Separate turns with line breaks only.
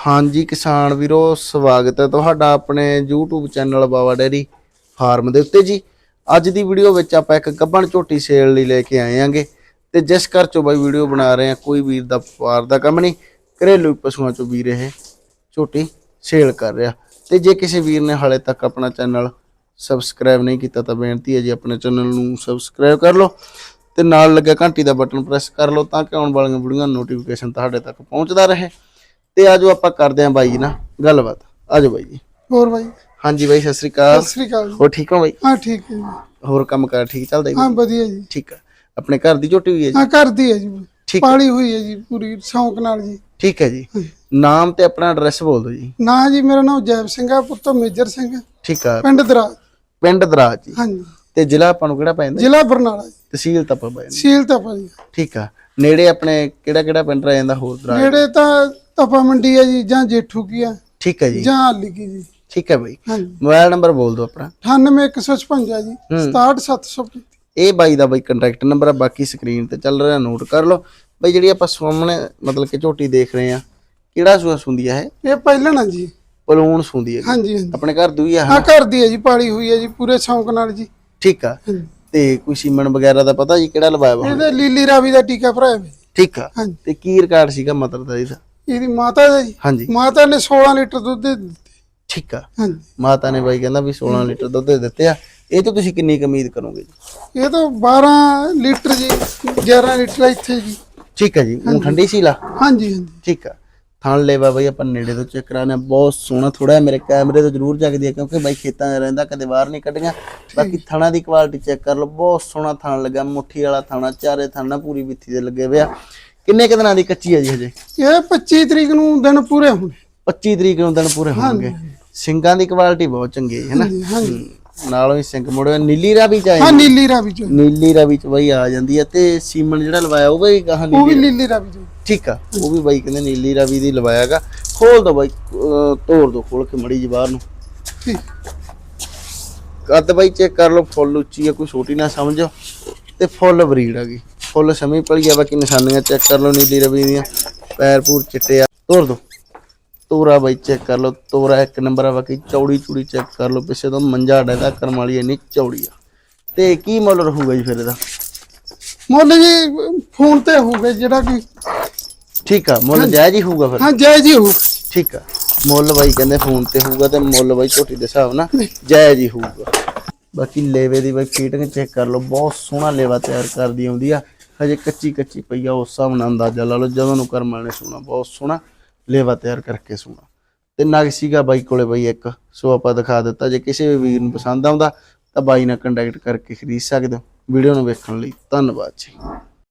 ਹਾਂਜੀ ਕਿਸਾਨ ਵੀਰੋ, ਸਵਾਗਤ ਹੈ ਤੁਹਾਡਾ ਆਪਣੇ YouTube channel Bawa dairy farm ਦੇ ਉੱਤੇ ਜੀ। ਅੱਜ ਦੀ ਵੀਡੀਓ ਵਿੱਚ ਆਪਾਂ ਇੱਕ ਗੱਬਣ ਝੋਟੀ ਸੇਲ ਲਈ ਲੈ ਕੇ ਆਏ ਆਂਗੇ ਤੇ ਜਿਸ ਘਰ ਚੋਂ ਬਾਈ ਵੀਡੀਓ ਬਣਾ ਰਹੇ ਆ ਕੋਈ ਵੀਰ ਦਾ ਵਪਾਰ ਦਾ ਕੰਮ ਨਹੀਂ, ਘਰੇਲੂ ਪਸ਼ੂਆਂ ਚੋਂ ਵੀਰ ਇਹ ਝੋਟੀ ਸੇਲ ਕਰ ਰਿਹਾ। ਤੇ ਜੇ ਕਿਸੇ ਵੀਰ ਨੇ ਹਾਲੇ ਤੱਕ ਆਪਣਾ ਚੈਨਲ ਸਬਸਕ੍ਰਾਈਬ ਨਹੀਂ ਕੀਤਾ ਤਾਂ ਬੇਨਤੀ ਹੈ ਜੀ ਆਪਣੇ ਚੈਨਲ ਨੂੰ ਸਬਸਕ੍ਰਾਈਬ ਕਰ ਲਓ ਤੇ ਨਾਲ ਲੱਗਾ ਘੰਟੀ ਦਾ ਬਟਨ ਪ੍ਰੈਸ ਕਰ ਲਓ ਤਾਂ ਕਿ ਆਉਣ ਵਾਲੀਆਂ ਵੀਡੀਓਆਂ ਨੋਟੀਫਿਕੇਸ਼ਨ ਤੁਹਾਡੇ ਤੱਕ ਪਹੁੰਚਦਾ ਰਹੇ। ਤੇ ਆਜੋ ਆਪਾਂ ਕਰਦੇ ਆਂ ਬਾਈ ਜੀ ਨਾਲ ਗੱਲਬਾਤ। ਆਜੋ ਬਾਈ ਜੀ।
ਹੋਰ ਬਾਈ?
ਹਾਂਜੀ ਬਾਈ ਸਤਿ ਸ੍ਰੀ ਅਕਾਲ।
ਸਤਿ ਸ੍ਰੀ ਅਕਾਲ ਜੀ।
ਹੋਰ ਠੀਕ ਹੋ ਬਾਈ?
ਹਾਂ ਠੀਕ ਹੈ ਜੀ।
ਹੋਰ ਕੰਮ ਕਾਰ ਠੀਕ ਚੱਲਦਾ ਜੀ?
ਹਾਂ ਵਧੀਆ ਜੀ।
ਠੀਕ ਆ। ਆਪਣੇ ਘਰ ਦੀ ਝੋਟੀ ਵੀ ਹੈ ਜੀ?
ਹਾਂ ਕਰਦੀ ਹੈ ਜੀ।
ਠੀਕ
ਪਾਲੀ ਹੋਈ ਹੈ ਜੀ ਪੂਰੀ ਸ਼ੌਂਕ ਨਾਲ ਜੀ।
ਠੀਕ ਹੈ ਜੀ। ਨਾਮ ਤੇ ਆਪਣਾ ਐਡਰੈਸ ਬੋਲ ਦਿਓ ਜੀ।
ਨਾਂ ਜੀ ਮੇਰਾ ਨਾਮ ਜੈਬ ਸਿੰਘ ਆ ਪੁੱਤਰ ਮੇਜਰ ਸਿੰਘ
ਠੀਕ ਆ।
ਪਿੰਡ ਦਰਾਜ।
ਪਿੰਡ ਦਰਾਜ ਜੀ।
ਹਾਂਜੀ।
ਤੇ ਜ਼ਿਲ੍ਹਾ ਆਪਾਂ ਨੂੰ ਕਿਹੜਾ ਪੈਂਦਾ
ਜ਼ਿਲ੍ਹਾ ਬਰਨਾਲਾ ਜੀ।
ਤਹਿਸੀਲ ਤਪਾ ਪੈਂਦਾ
ਸੀਲ ਤਪਾ ਜੀ।
ਠੀਕ ਆ। ਨੇੜੇ ਆਪਣੇ ਕਿਹੜਾ ਕਿਹੜਾ ਪਿੰਡ ਰਹਿ ਜਾਂਦਾ ਹੋਰ ਦਰਾਜ?
ਨੇੜੇ ਤਾਂ ਤਪਾ ਮੰਡੀ ਹੈ ਜੀ ਜਾਂ ਜੇਠੂ ਕੀ ਆ?
ਠੀਕ ਹੈ ਜੀ।
ਜਾਂ ਆਲੀ ਕੀ ਜੀ?
ਠੀਕ ਹੈ ਬਾਈ।
ਹਾਂਜੀ।
ਮੋਬਾਈਲ ਨੰਬਰ ਬੋਲ ਦਿਓ ਆਪਣਾ।
98156 ਜੀ 67735
ਇਹ ਬਾਈ ਦਾ ਬਾਈ ਕੰਟੈਕਟ ਨੰਬਰ ਆ ਬਾਕੀ ਸਕਰੀਨ ਤੇ ਚੱਲ ਰਿਹਾ ਨੋਟ ਕਰ ਲਓ। ਬਾਈ ਜਿਹੜੀ ਆਪਾਂ ਸਾਹਮਣੇ ਮਤਲਬ ਕਿ ਝੋਟੀ ਦੇਖ ਰਹੇ ਆ ਕਿਹੜਾ ਸੂਆ ਸੁੰਦੀ ਆ ਇਹ?
ਇਹ ਪਹਿਲਾਂ ਨਾ ਜੀ।
ਪਲੂਣ ਸੁੰਦੀ ਹੈ
ਹਾਂਜੀ
ਆਪਣੇ ਘਰ ਦੂਈ ਆ?
ਹਾਂ ਕਰਦੀ ਹੈ ਜੀ ਪਾਲੀ ਹੋਈ ਹੈ ਜੀ ਪੂਰੇ ਸ਼ੌਂਕ ਨਾਲ ਜੀ।
ਠੀਕ ਆ। ਤੇ ਕੋਈ ਸੀਮਨ ਵਗੈਰਾ ਦਾ ਪਤਾ ਜੀ ਕਿਹੜਾ ਲਵਾਇਆ ਵਾ?
ਇਹਦੇ ਲੀਲੀ ਰਾਵੀ ਦਾ ਟੀਕਾ ਭਰਾਇਆ
ਠੀਕ ਆ। ਤੇ ਕੀ ਰਿਕਾਰਡ ਸੀਗਾ ਮਤਲਬ ਦਾ ਇਹਦਾ?
ਇਹਦੀ ਮਾਤਾ ਦਾ ਜੀ।
ਹਾਂਜੀ।
ਮਾਤਾ ਨੇ 16 ਲੀਟਰ ਦੁੱਧ ਦੇ ਦਿੱਤੇ।
ਠੀਕ ਆ।
ਹਾਂਜੀ।
ਮਾਤਾ ਨੇ ਬਾਈ ਕਹਿੰਦਾ ਵੀ 16 ਲੀਟਰ ਦੁੱਧ ਦੇ ਦਿੱਤੇ ਆ। ਇਹ ਤੋਂ ਤੁਸੀਂ ਕਿੰਨੀ ਉਮੀਦ ਕਰੋਗੇ ਜੀ?
ਇਹ ਤਾਂ 12 ਲੀਟਰ ਜੀ 11 ਲੀਟਰ ਇੱਥੇ ਜੀ।
ਠੀਕ ਆ ਜੀ ਉਹ ਠੰਡੀ ਸੀ ਲਾ
ਹਾਂਜੀ ਹਾਂਜੀ।
ਠੀਕ ਆ। ਥਣ ਲੈਵਾ ਬਈ ਆਪਾਂ ਨੇੜੇ ਤੋਂ ਚੈੱਕ ਕਰਾਣੇ ਬਹੁਤ ਸੋਹਣਾ ਥੋੜਾ ਮੇਰੇ ਕੈਮਰੇ ਤੋਂ ਜ਼ਰੂਰ ਜਗਦੀ ਹੈ ਕਿਉਂਕਿ ਬਾਈ ਖੇਤਾਂ 'ਚ ਰਹਿੰਦਾ ਕਦੇ ਬਾਹਰ ਨਹੀਂ ਕੱਢੀਆਂ। ਬਾਕੀ ਥਣਾ ਦੀ ਕੁਆਲਿਟੀ ਚੈੱਕ ਕਰ ਲਓ। ਬਹੁਤ ਸੋਹਣਾ ਥਣ ਲੱਗਾ ਮੁੱਠੀ ਵਾਲਾ ਥਣਾ ਚਾਰੇ ਥਣਾ ਪੂਰੀ ਵਿੱਥੀ ਦੇ ਲੱਗੇ ਹੋਏ ਆ। ਕਿੰਨੇ ਕੁ ਦਿਨਾਂ ਦੀ ਕੱਚੀ ਹੈ ਜੀ ਹਜੇ?
ਇਹ 25 ਤਰੀਕ ਨੂੰ ਦਿਨ ਪੂਰੇ ਹੋਣੇ
25 ਤਰੀਕ ਨੂੰ ਦਿਨ ਪੂਰੇ ਹੋਣਗੇ। ਸਿੰਗਾਂ ਦੀ ਕੁਆਲਿਟੀ ਬਹੁਤ ਚੰਗੀ ਹੈ ਨਾ? ਨਾਲੋਂ ਹੀ ਸਿੰਘ ਮੁੜਿਆ ਨੀਲੀ ਰਾਵੀ ਚ ਆਈ
ਹਾਂ ਨੀਲੀ ਰਾਵੀ ਚੋਂ
ਨੀਲੀ ਰਾਵੀ ਚ ਬਈ ਆ ਜਾਂਦੀ ਹੈ ਤੇ ਸੀਮਨ ਜਿਹੜਾ ਲਵਾਇਆ ਉਹ ਵੀ ਕਹਾਂ
ਉਹ ਵੀ
ਨੀਲੀ
ਰਾਵੀ ਚੋਂ
ਠੀਕ ਆ ਉਹ ਵੀ ਬਾਈ ਕਹਿੰਦੇ ਨੀਲੀ ਰਾਵੀ ਦੀ ਲਵਾਇਆਗਾ। ਖੋਲ ਦੋ ਬਾਈ ਤੋੜ ਦੋ ਖੋਲ ਕੇ ਮੜੀ ਜੀ ਬਾਹਰ ਨੂੰ। ਕੱਦ ਬਾਈ ਚੈੱਕ ਕਰ ਲਓ ਫੁੱਲ ਉੱਚੀ ਆ ਕੋਈ ਛੋਟੀ ਨਾ ਸਮਝੋ। ਤੇ ਫੁੱਲ ਬਰੀਡ ਆ ਗਈ। ਫੁੱਲ ਸਮੀ ਪਲੀ ਆ ਬਾਕੀ ਨਿਸ਼ਾਨੀਆਂ ਚੈੱਕ ਕਰ ਲਓ ਨੀਲੀ ਰਵੀ ਦੀਆਂ। ਪੈਰ ਪੂਰ ਚਿੱਟੇ ਆ। ਤੋੜ ਦੋ। ਤੋਰਾ ਬਾਈ ਚੈੱਕ ਕਰ ਲਓ ਤੋਰਾ ਇੱਕ ਨੰਬਰ ਆ ਬਾਕੀ ਚੌੜੀ ਚੂੜੀ ਚੈੱਕ ਕਰ ਲਓ ਪਿੱਛੇ ਤੋਂ ਮੰਜਾ ਡੈਦਾ ਕਰਮ ਵਾਲੀ ਇੰਨੀ ਚੌੜੀ ਆ। ਤੇ ਕੀ ਮੁੱਲ ਰਹੂਗਾ ਜੀ ਫਿਰ ਇਹਦਾ?
ਮੁੱਲ ਜੀ ਫੋਨ ਤੇ ਹੋਊਗਾ ਜਿਹੜਾ ਕਿ
ਠੀਕ ਆ ਮੁੱਲ ਜਾਇਜ਼ ਹੀ ਹੋਊਗਾ ਫਿਰ?
ਹਾਂ ਜੈ ਜੀ ਹੋਊ।
ਠੀਕ ਆ। ਮੁੱਲ ਬਾਈ ਕਹਿੰਦੇ ਫੋਨ ਤੇ ਹੋਊਗਾ ਤੇ ਮੁੱਲ ਬਾਈ ਝੋਟੀ ਦੇ ਹਿਸਾਬ ਨਾਲ ਜਾਇਜ਼ ਹੀ ਹੋਊਗਾ। ਬਾਕੀ ਲੇਵੇ ਦੀ ਬਾਈ ਫੀਟਿੰਗ ਚੈੱਕ ਕਰ ਲਓ ਬਹੁਤ ਸੋਹਣਾ ਲੇਵਾ ਤਿਆਰ ਕਰਦੀ ਆਉਂਦੀ ਆ। ਹਜੇ ਕੱਚੀ ਕੱਚੀ ਪਈ ਆ, ਉਸ ਹਿਸਾਬ ਨਾਲ ਅੰਦਾਜ਼ਾ ਲਾ ਲਓ, ਜਦੋਂ ਨੂੰ ਕਰਮਾਂ ਨੇ ਸੋਹਣਾ, ਬਹੁਤ ਸੋਹਣਾ ਲੇਵਾ ਤਿਆਰ ਕਰਕੇ ਸੋਹਣਾ। ਤੇ ਨਗ ਸੀਗਾ ਬਾਈ ਕੋਲੇ ਬਾਈ ਇੱਕ, ਸੋ ਆਪਾਂ ਦਿਖਾ ਦਿੱਤਾ, ਜੇ ਕਿਸੇ ਵੀ ਵੀਰ ਨੂੰ ਪਸੰਦ ਆਉਂਦਾ ਤਾਂ ਬਾਈ ਨਾਲ ਕੰਟੈਕਟ ਕਰਕੇ ਖਰੀਦ ਸਕਦੇ ਹੋ। ਵੀਡੀਓ ਨੂੰ ਵੇਖਣ ਲਈ ਧੰਨਵਾਦ ਜੀ।